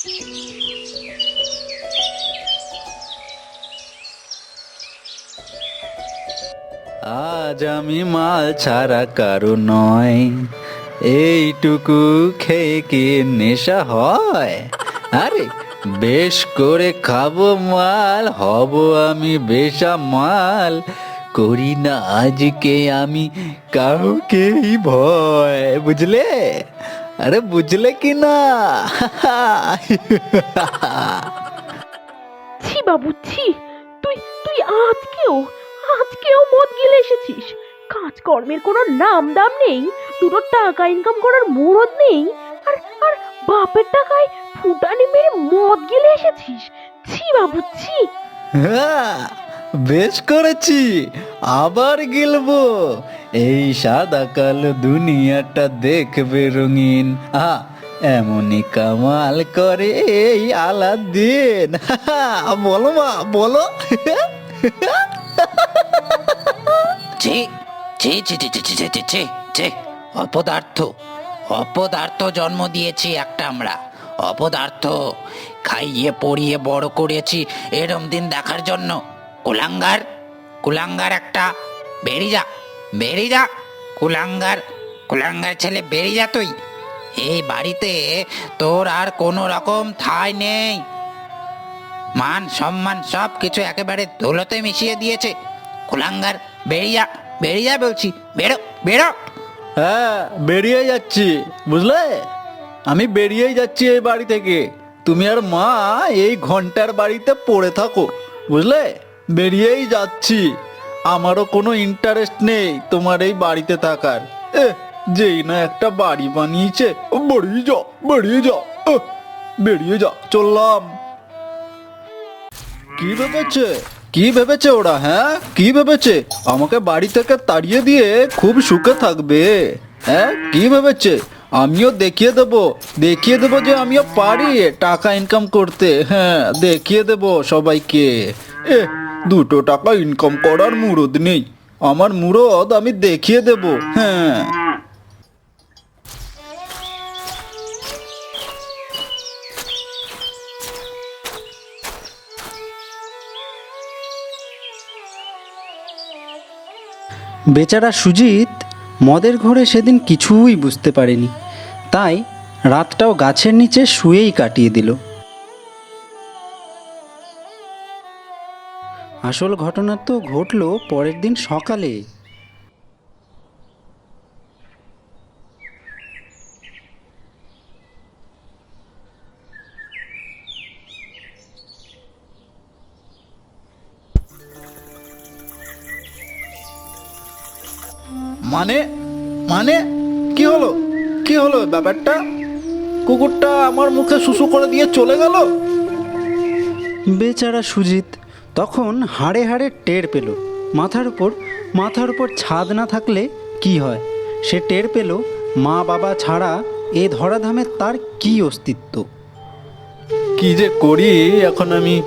আজ আমি মাল ছাড়া কারও নয়। এইটুকু খেয়ে কি নেশা হয়? আরে, বেশ করে খাব মাল, হব আমি বেশা মাল। করি না আজকে আমি কাউকেই ভয়, বুঝলে? আরে বুঝলে কি না? ছি বাবু ছি। তুই তুই আজকেও আজকেও মদ গিলে এসেছিস। কাজকর্মের কোনো নাম দাম নেই দুটো টাকা ইনকাম করার মুরদ নেই আর আর বাপের টাকায় ফুটানি মেরে মদ গিলে এসেছিস। ছি বাবু ছি। হ্যাঁ। বেশ করেছি আবার গিলবো এই সাদা কালো দুনিয়াটা দেখবে রঙিন আ এমনই কামাল করে এই আলাদিন বলো মা বলো ছি ছি ছি ছি ছি ছি ছি ছি ছি অপদার্থ অপদার্থ জন্ম দিয়েছি একটা আমরা অপদার্থ খাইয়ে পড়িয়ে বড় করেছি এরম দিন দেখার জন্য কুলাঙ্গার কুলাঙ্গার একটা বেরিয়ে যা বেরিয়ে যা কুলাঙ্গার কুলাঙ্গার ছেলে বেরিয়ে যা তুই। এই বাড়িতে তোর আর কোনো রকম ঠাঁই নেই। মান, সম্মান সব কিছু একেবারে ধুলোতে মিশিয়ে দিয়েছে। কুলাঙ্গার বেরিয়ে বেরিয়ে বলছি, বেরো বেরো। হ্যাঁ বেরিয়ে যাচ্ছি, বুঝলে? আমি বেরিয়েই যাচ্ছি এই বাড়ি থেকে। তুমি আর মা এই ঘণ্টার বাড়িতে পড়ে থাকো, বুঝলে? বেরিয়েই যাচ্ছি। আমারও কোনো ইন্টারেস্ট নেই তোমার এই বাড়িতে থাকার। এ যেই না একটা বাড়ি বানিয়েছে। বেরিয়ে যা বেরিয়ে যা বেরিয়ে যা, চললাম। কি ভেবেছে? কি ভেবেছে ওরা হ্যাঁ? কি ভেবেছে? আমাকে বাড়ি থেকে তাড়িয়ে দিয়ে খুব সুখে থাকবে। হ্যাঁ কি ভেবেছে? আমিও দেখিয়ে দেব। দেখিয়ে দেব যে আমিও পারি টাকা ইনকাম করতে। হ্যাঁ দেখিয়ে দেব সবাইকে। এ দুটো টাকা ইনকাম করার মুরদ নেই। আমার মুরদ আমি দেখিয়ে দেব হ্যাঁ। বেচারা সুজিত, মদের ঘরে সেদিন কিছুই বুঝতে পারেনি। তাই রাতটাও গাছের নিচে শুয়েই কাটিয়ে দিল। আসল ঘটনা তো ঘটলো পরের দিন সকালে। মানে? মানে? কি হলো? কি হলো ব্যাপারটা? কুকুরটা আমার মুখে শুশু করে দিয়ে চলে গেল? বেচারা সুজিত তখন হাড়ে হাড়ে টের পেল। মাথার উপর মাথার উপর ছাদ না থাকলে কি হয়? সে টের পেল, মা বাবা ছাড়া এ ধরাধামে তার কি অস্তিত্ব? কি যে করি, এখন আমি,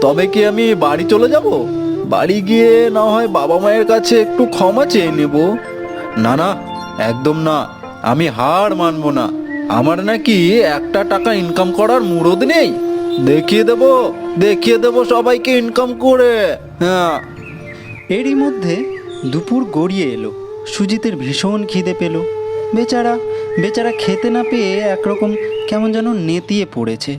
তবে কি আমি বাড়ি চলে যাব? বাড়ি গিয়ে না হয় বাবা মায়ের কাছে একটু ক্ষমা চেয়ে নেব? না না, একদম না, আমি হার মানবো না। আমার নাকি একটা টাকা ইনকাম করার মুরদ নেই। দেখিয়ে দেব দেখিয়ে দেব সবাইকে ইনকাম করে। হ্যাঁ। এরই মধ্যে দুপুর গড়িয়ে এলো। সুজিতের ভীষণ খিদে পেল। বেচারা বেচারা খেতে না পেয়ে একরকম কেমন যেন নেতিয়ে পড়েছে।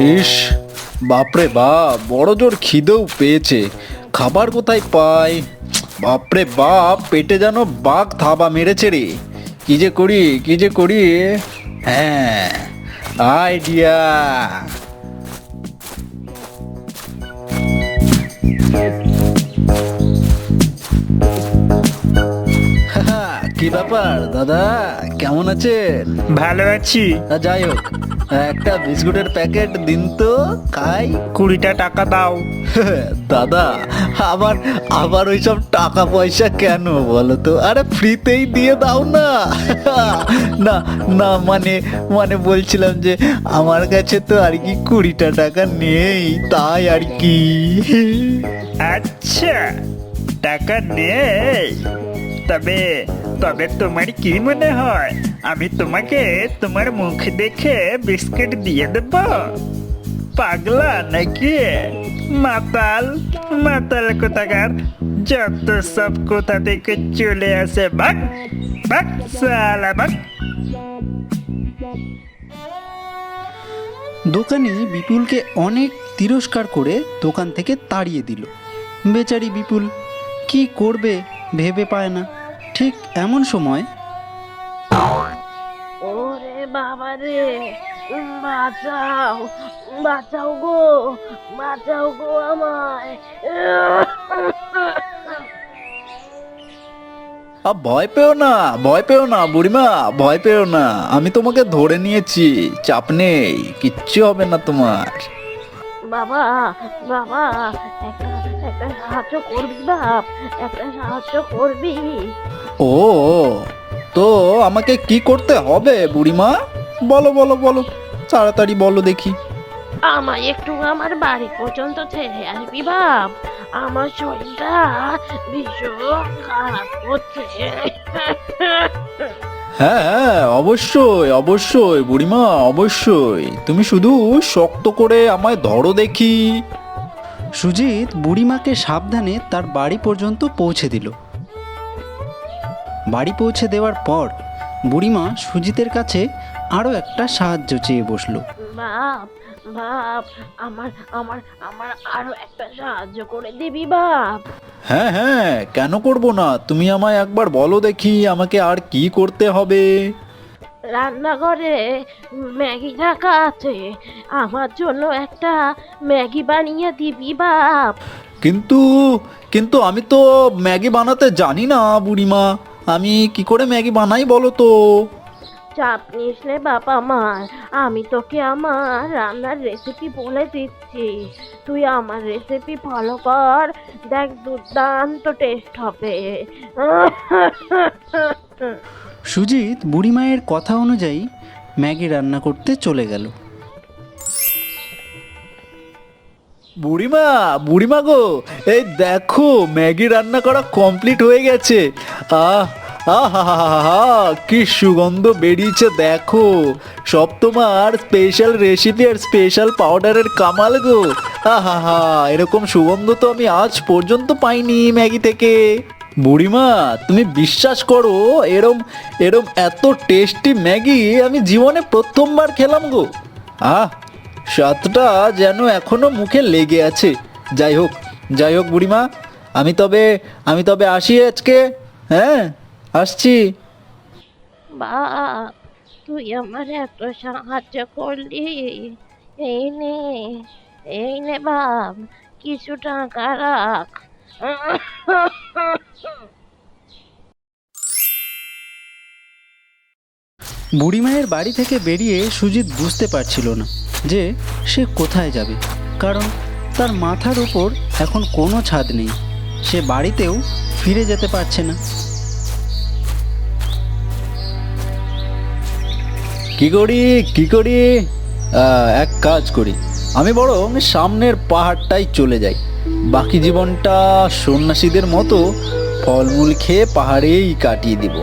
ইস বাপরে বাপ বড় জোর খিদেও পেয়েছে। খাবার কোথায় পায়? বাপরে বাপ পেটে যেন বাঘ থাবা মেরেছে রে। কি যে করি কি যে করি? হ্যাঁ আইডিয়া কি ব্যাপার দাদা? কেমন আছেন? ভালো আছি। তা যাই হোক একটা বিস্কুটের প্যাকেট দিন তো খাই। কুড়িটা টাকা দাও। দাদা আবার আবার ওইসব টাকা পয়সা কেন বলো তো? আরে ফ্রিতেই দিয়ে দাও না। না না মানে মানে বলছিলাম যে আমার কাছে তো আর কি কুড়িটা টাকা নেই তাই আর কি। আচ্ছা টাকা নেই। তবে তবে তোমার কি মনে হয়? আমি তোমাকে তোমার মুখ দেখে বিস্কিট দিয়ে দেব। পাগলা নাকি? মাতাল মাতাল কোথাকার? যত সব কোথা থেকে চলে আসে। বাক বাক, সালা বাক। দোকানি বিপুলকে অনেক তিরস্কার করে দোকান থেকে তাড়িয়ে দিল। বেচারি বিপুল, কি করবে ভেবে পায় না। ঠিক এমন সময় ওরে বাবা রে বাঁচাও বাঁচাও গো বাঁচাও গো আমায়। আ ভয় পেও না ভয় পেও না বুড়িমা ভয় পেও না। আমি তোমাকে ধরে নিয়েছি চাপ নেই কিচ্ছু হবে না তোমার। বাবা বাবা একটা একটা সাহায্য করবি বাপ একটা সাহায্য করবি। ও তো আমাকে কি করতে হবে বুড়িমা? বলো বলো বলো তাড়াতাড়ি বলো দেখি। আমায় একটু আমার বাড়ি পর্যন্ত ছেড়ে আসবি বাপ। আমার শরীরটা ভীষণ খারাপ হচ্ছে। হ্যাঁ হ্যাঁ অবশ্যই অবশ্যই বুড়িমা অবশ্যই। তুমি শুধু শক্ত করে আমায় ধরো দেখি। সুজিত বুড়িমাকে সাবধানে তার বাড়ি পর্যন্ত পৌঁছে দিল। বাড়ি পৌঁছে দেওয়ার পর বুড়িমা সুজিতের কাছে আরও একটা সাহায্য চেয়ে বসল। বাপ বাপ আমার আমার আমার আরও একটা সাহায্য করে দিবি বাপ। হ্যাঁ হ্যাঁ কেন করব না? তুমি আমায় একবার বলো দেখি আমাকে আর কি করতে হবে? রান্নাঘরে ম্যাগি রাখা আছে। আমার জন্য একটা ম্যাগি বানিয়ে দিবি বাপ। কিন্তু কিন্তু আমি তো ম্যাগি বানাতে জানি না বুড়িমা। আমি কি করে ম্যাগি বানাই বলো তো? চাপ নিস নে বাপ আমার আমি তোকে আমার রান্নার রেসিপি বলে দিচ্ছি। তুই আমার রেসিপি ফলো কর দেখ দুর্দান্ত টেস্ট হবে। সুজিত বুড়িমায়ের কথা অনুযায়ী ম্যাগি রান্না করতে চলে গেল। বুড়িমা বুড়িমা গো এই দেখো ম্যাগি রান্না করা কমপ্লিট হয়ে গেছে। আহ আহা কি সুগন্ধ বেরিয়েছে দেখো। সব তোমার স্পেশাল রেসিপি আর স্পেশাল পাউডারের কামাল গো। আহা এরকম সুগন্ধ তো আমি আজ পর্যন্ত পাইনি ম্যাগি থেকে। বুড়িমা, তুমি বিশ্বাস করো, এরম এরম এত টেস্টি ম্যাগি আমি জীবনে প্রথমবার খেলাম গো। আহ, স্বাদটা যেন এখনও মুখে লেগে আছে। যাই হোক যাই হোক বুড়িমা, আমি তবে আমি তবে আসি আজকে হ্যাঁ? আসছি। বাপ তুই আমার এত সাহায্য করলি। এই নে এই নে বাপ কিছু টাকা রাখ। বুড়িমায়ের বাড়ি থেকে বেরিয়ে সুজিত বুঝতে পারছিল না যে সে কোথায় যাবে কারণ তার মাথার উপর এখন কোনো ছাদ নেই। সে বাড়িতেও ফিরে যেতে পারছে না। কি করি কি করি? এক কাজ করি। আমি বরং সামনের পাহাড়টাই চলে যাই। বাকি জীবনটা সন্ন্যাসীদের মতো ফলমূল খেয়ে পাহাড়েই কাটিয়ে দিব।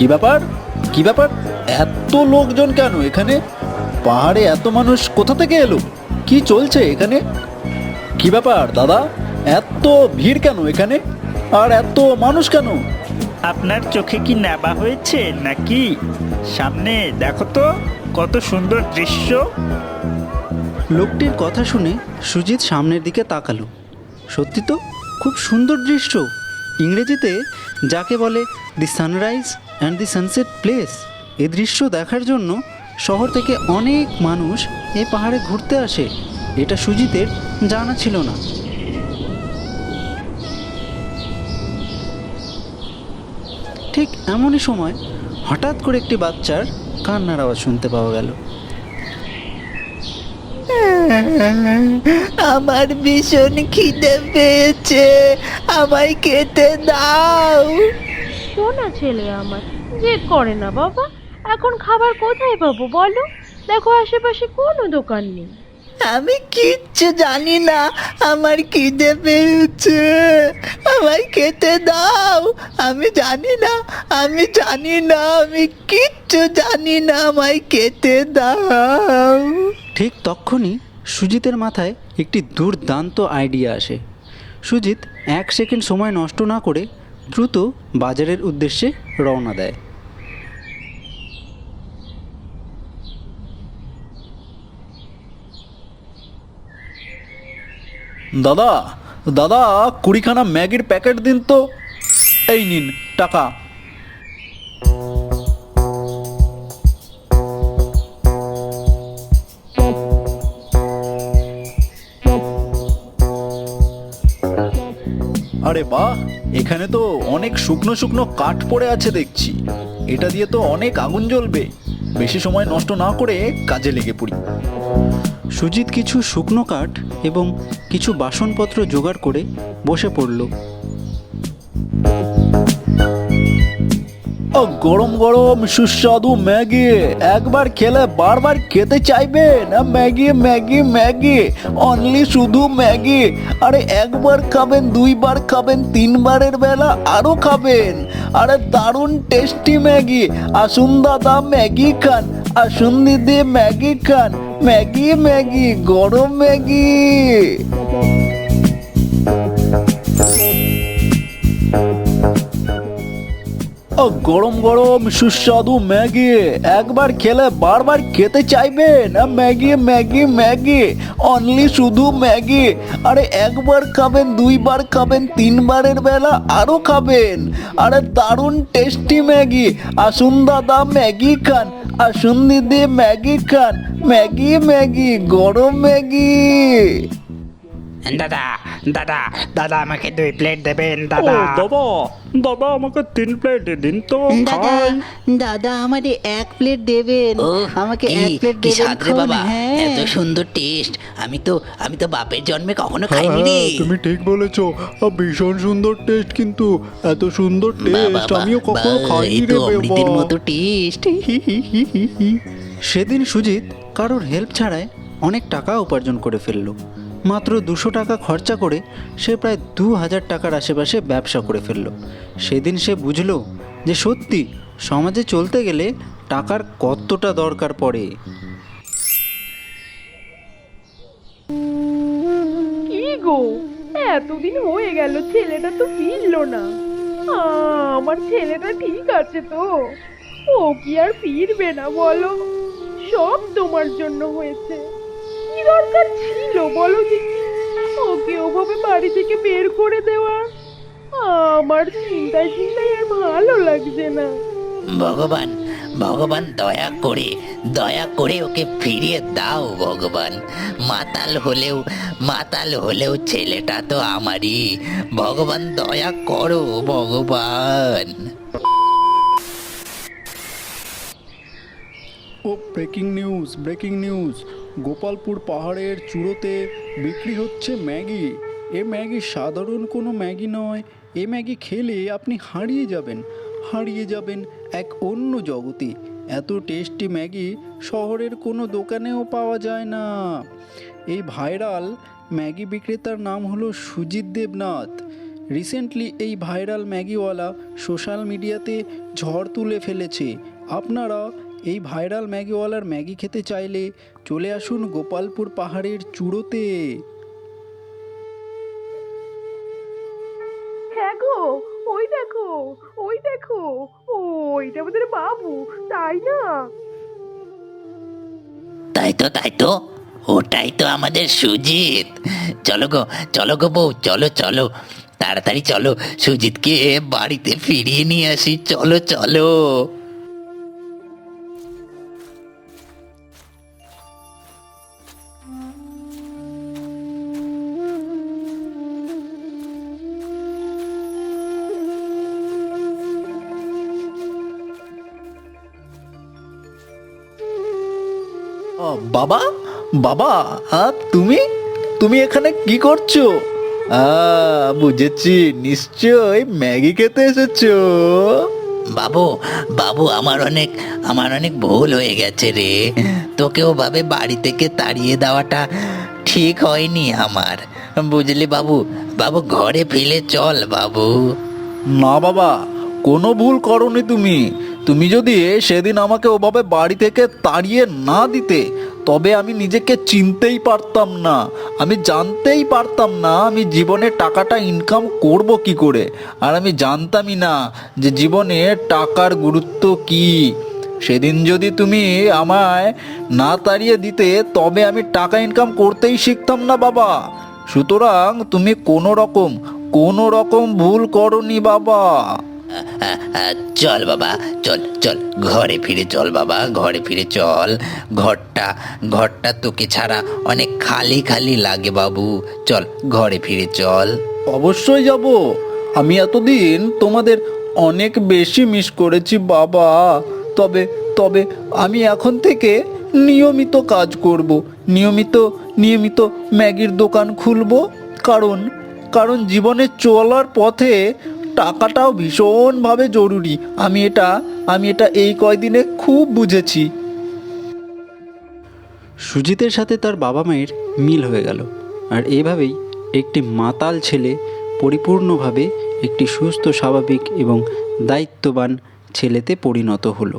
কি ব্যাপার? কি ব্যাপার? এত লোকজন কেন এখানে? পাহাড়ে এত মানুষ কোথা থেকে এলো? কি চলছে এখানে? কি ব্যাপার দাদা? এত ভিড় কেন এখানে? আর এত মানুষ কেন? আপনার চোখে কি নেবা হয়েছে নাকি? সামনে দেখো তো কত সুন্দর দৃশ্য। লোকটির কথা শুনে সুজিত সামনের দিকে তাকালো। সত্যি তো খুব সুন্দর দৃশ্য। ইংরেজিতে যাকে বলে the sunrise and the sunset place এ দৃশ্য দেখার জন্য শহর থেকে অনেক মানুষ এই পাহাড়ে ঘুরতে আসে। এটা সুজিতের জানা ছিল না। ঠিক এমনই সময় হঠাৎ করে একটি বাচ্চার কান্নার আওয়াজ শুনতে পাওয়া গেল। আমার ভীষণ খিদে পেয়েছে। আমায় খেতে দাও। শোনা ছেলে আমার। জেদ করে না বাবা? এখন খাবার কোথায় পাবো বলো? দেখো আশেপাশে কোনো দোকান নেই। আমি কিচ্ছু জানি না। আমার খিদে পেয়েছে। আমায় খেতে দাও। আমি জানি না। আমি জানি না। আমি কিচ্ছু জানি না। আমায় খেতে দাও। ঠিক তখনই সুজিতের মাথায় একটি দুর্দান্ত আইডিয়া আসে। সুজিত এক সেকেন্ড সময় নষ্ট না করে দ্রুত বাজারের উদ্দেশ্যে রওনা দেয়। দাদা দাদা, কুড়িখানা ম্যাগির প্যাকেট দিন তো। এই নিন, টাকা। আরে বাহ এখানে তো অনেক শুকনো শুকনো কাঠ পড়ে আছে দেখছি। এটা দিয়ে তো অনেক আগুন জ্বলবে। বেশি সময় নষ্ট না করে কাজে লেগে পড়ি। সুজিত কিছু শুকনো কাঠ এবং কিছু বাসনপত্র জোগাড় করে বসে পড়ল। গরম গরম সুস্বাদু ম্যাগি। একবার খেলে বারবার খেতে চাইবেন না ম্যাগি ম্যাগি ম্যাগি? অনলি শুধু ম্যাগি। আরে একবার খাবেন, দুইবার খাবেন, তিনবারের বেলা আরও খাবেন। আরে দারুণ টেস্টি ম্যাগি। আসুন দাদা, ম্যাগি খান। আসুন দিদি, ম্যাগি খান। ম্যাগি ম্যাগি, গরম ম্যাগি। গরম গরম, সুস্বাদু ম্যাগি। একবার খেলে বারবার খেতে চাইবেন ম্যাগি ম্যাগি ম্যাগি? অনলি শুধু ম্যাগি। আরে একবার খাবেন, দুইবার খাবেন, তিনবারের বেলা আরও খাবেন। আরে দারুণ টেস্টি ম্যাগি। আসুন দাদা, ম্যাগি খান। আসুন দিদি, ম্যাগি খান। ম্যাগি ম্যাগি, গরম ম্যাগি। দাদা দাদা দাদা আমাকে দুই প্লেট দেবেন দাদা। দাদা দাদা আমাকে তিন প্লেট দিন তো দাদা দাদা আমাদের এক প্লেট দেবেন। আমাকে এক প্লেট কি দেবেন স্বাদ রে বাবা। হ্যাঁ। এত সুন্দর টেস্ট আমি তো আমি তো বাপের জন্মে কখনো খাইনি রে। হ্যাঁ, তুমি ঠিক বলেছ। ভীষণ সুন্দর টেস্ট কিন্তু এত সুন্দর টেস্ট আমিও কখনো খাইনি রে অমৃতের মতো টেস্ট সেদিন সুজিত কারোর হেল্প ছাড়াই অনেক টাকা উপার্জন করে ফেলল। মাত্র দুশো টাকা খরচা করে সে প্রায় দু হাজার টাকার আশেপাশে ব্যবসা করে ফেলল। সেদিন সে বুঝলো যে সত্যি সমাজে চলতে গেলে টাকার কতটা দরকার পড়ে। কি গো, এতদিন হয়ে গেল, ছেলেটা তো ফিরলো না। আমার ছেলেটা ঠিক আছে তো। ও কি আর ফিরবে না বলো? সব তোমার জন্য হয়েছে। কি দরকার ছিল বলো দেখি? ওকে ওভাবে বাড়ি থেকে বের করে দেওয়া। আমার চিন্তায় চিন্তায় আর ভালো লাগছে না। ভগবান ভগবান দয়া করে দয়া করে ওকে ফিরিয়ে দাও ভগবান। মাতাল হলেও মাতাল হলেও ছেলেটা তো আমারই। ভগবান দয়া করো ভগবান। ও breaking news breaking news Gopalpur পাহাড়ের চূড়োতে বিক্রি হচ্ছে ম্যাগি। এ ম্যাগি সাধারণ কোনো ম্যাগি নয়। এ ম্যাগি খেলে আপনি হারিয়ে যাবেন। হারিয়ে যাবেন এক অন্য জগতে। এত টেস্টি ম্যাগি শহরের কোনো দোকানেও পাওয়া যায় না। এই ভাইরাল ম্যাগি বিক্রেতার নাম হলো সুজিত দেবনাথ। রিসেন্টলি এই ভাইরাল ম্যাগিওয়ালা সোশ্যাল মিডিয়াতে ঝড় তুলে ফেলেছে। আপনারা এই ভাইরাল ম্যাগিওয়ালার ম্যাগি খেতে চাইলে চলে আসুন গোপালপুর পাহাড়ের চূড়োতে। হ্যাঁ গো ওই দেখো ওই দেখো ও ওইটা আমাদের বাবু তাই না? তাই তো তাই তো ওটাই তো আমাদের সুজিত। চলো গো চলো গো বউ চলো চলো তাড়াতাড়ি চলো সুজিতকে বাড়িতে ফিরিয়ে নিয়ে আসি চলো চলো। বাবা? বাবা আ, তুমি? তুমি এখানে কি করছ? আ, বুঝেছি নিশ্চয় ম্যাগি খেতে এসেছ। বাবু বাবু আমার অনেক আমার অনেক ভুল হয়ে গেছে রে। তোকে ওভাবে বাড়ি থেকে তাড়িয়ে দেওয়াটা ঠিক হয়নি আমার। বুঝলি বাবু? বাবু ঘরে ফিরে চল বাবু। না বাবা কোনো ভুল করনি তুমি। তুমি যদি সেদিন আমাকে ওভাবে বাড়ি থেকে তাড়িয়ে না দিতে তবে আমি নিজেকে চিনতেই পারতাম না। আমি জানতেই পারতাম না আমি জীবনে টাকাটা ইনকাম করব কি করে। আর আমি জানতামই না যে জীবনে টাকার গুরুত্ব কি। সেদিন যদি তুমি আমায় না তাড়িয়ে দিতে, তবে আমি টাকা ইনকাম করতেই শিখতাম না বাবা। সুতরাং তুমি কোনো রকম কোনো রকম ভুল করনি বাবা। চল বাবা, চল চল, ঘরে ফিরে চল বাবা, ঘরে ফিরে চল। ঘরটা ঘরটা তোকে ছাড়া অনেক খালি খালি লাগে বাবু। চল, ঘরে ফিরে চল। অবশ্যই যাব। আমি এতদিন তোমাদের অনেক বেশি মিস করেছি বাবা। তবে তবে আমি এখন থেকে নিয়মিত কাজ করব। নিয়মিত নিয়মিত ম্যাগির দোকান খুলব। কারণ কারণ জীবনে চলার পথে টাকাটাও ভীষণভাবে জরুরি। আমি এটা আমি এটা এই কয়দিনে খুব বুঝেছি। সুজিতের সাথে তার বাবা মায়ের মিল হয়ে গেল। আর এভাবেই একটি মাতাল ছেলে পরিপূর্ণভাবে একটি সুস্থ, স্বাভাবিক এবং দায়িত্ববান ছেলেতে পরিণত হলো।